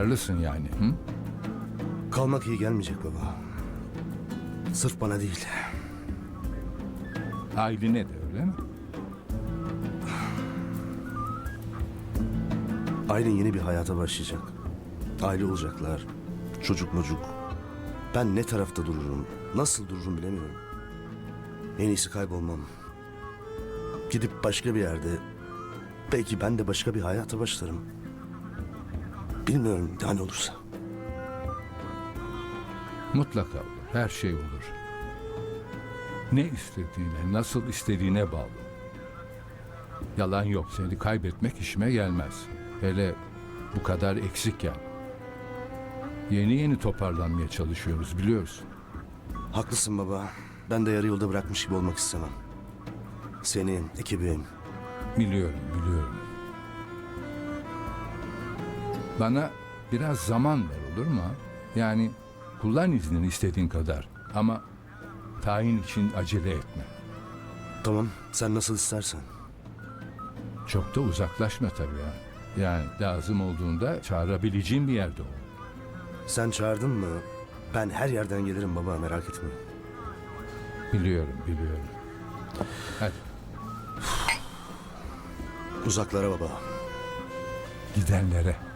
Kararlısın yani. Hı? Kalmak iyi gelmeyecek baba. Sırf bana değil. Ailene de öyle mi? Aylin yeni bir hayata başlayacak. Aile olacaklar. Çocuk mucuk. Ben ne tarafta dururum, nasıl dururum bilemiyorum. En iyisi kaybolmam. Gidip başka bir yerde, belki ben de başka bir hayata başlarım. Bilmiyorum daha ne olursa. Mutlaka olur. Her şey olur. Ne istediğine, nasıl istediğine bağlı. Yalan yok. Seni kaybetmek işime gelmez. Hele bu kadar eksikken. Yeni yeni toparlanmaya çalışıyoruz biliyorsun. Haklısın baba. Ben de yarı yolda bırakmış gibi olmak istemem. Senin, ekibin, Biliyorum, biliyorum. Bana biraz zaman ver olur mu? Yani kullan iznini istediğin kadar. Ama tayin için acele etme. Tamam, sen nasıl istersen. Çok da uzaklaşma tabii ya. Yani lazım olduğunda çağırabileceğin bir yerde ol. Sen çağırdın mı? Ben her yerden gelirim baba, merak etme. Biliyorum, biliyorum. Hadi Uzaklara baba. gidenlere.